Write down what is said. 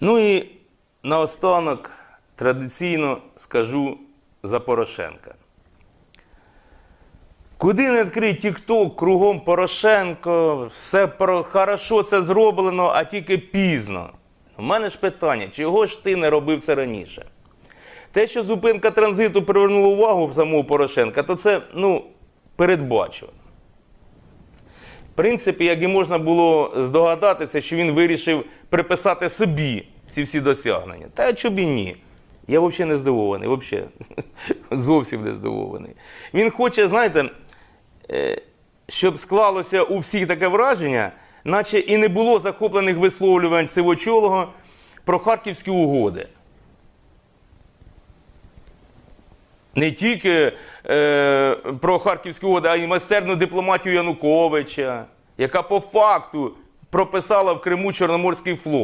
Ну і наостанок традиційно скажу за Порошенка. Куди не відкрий Тік-Ток, кругом Порошенко, все про хорошо це зроблено, а тільки пізно. У мене ж питання, чого ж ти не робив це раніше? Те, що зупинка транзиту привернула увагу самого Порошенка, то це ну, передбачувано. Принципі, як і можна було здогадатися, що він вирішив приписати собі ці всі досягнення. Та чому і ні? Я взагалі не здивований, взагалі. зовсім не здивований. Він хоче, знаєте, е, щоб склалося у всіх таке враження, наче і не було захоплених висловлювань Сивочолого про харківські угоди. Не тільки е, про харківські угоди, а й майстерну дипломатію Януковича, яка по факту прописала в Криму Чорноморський флот.